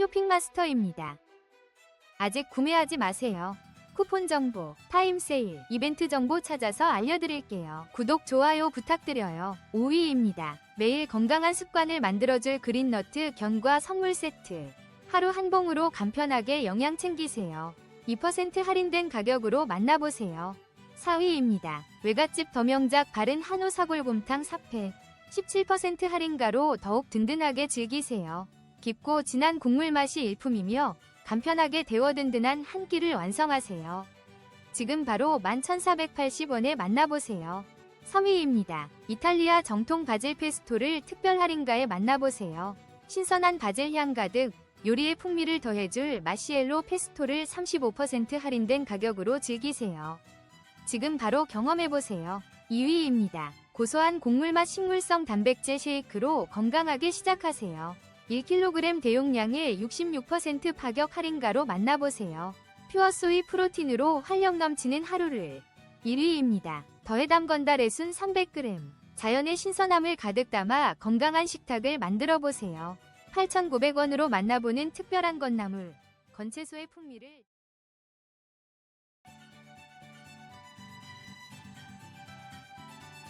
쇼핑마스터입니다. 아직 구매하지 마세요. 쿠폰 정보, 타임 세일, 이벤트 정보 찾아서 알려드릴게요. 구독, 좋아요 부탁드려요. 5위입니다. 매일 건강한 습관을 만들어줄 그린너트 견과 선물 세트. 하루 한 봉으로 간편하게 영양 챙기세요. 2% 할인된 가격으로 만나보세요. 4위입니다. 외갓집 더명작 바른 한우 사골곰탕 4패. 17% 할인가로 더욱 든든하게 즐기세요. 깊고 진한 국물 맛이 일품이며 간편하게 데워 든든한 한 끼를 완성하세요. 지금 바로 11,480원에 만나보세요. 3위입니다. 이탈리아 정통 바질 페스토를 특별 할인가에 만나보세요. 신선한 바질 향 가득 요리의 풍미를 더해줄 마시엘로 페스토를 35% 할인된 가격으로 즐기세요. 지금 바로 경험해보세요. 2위입니다. 고소한 곡물맛 식물성 단백질 쉐이크로 건강하게 시작하세요. 1kg 대용량의 66% 파격 할인가로 만나보세요. 퓨어소이 프로틴으로 활력 넘치는 하루를 1위입니다. 더해 담 건달의순 300g 자연의 신선함을 가득 담아 건강한 식탁을 만들어 보세요. 8,900원으로 만나보는 특별한 건나물 건채소의 풍미를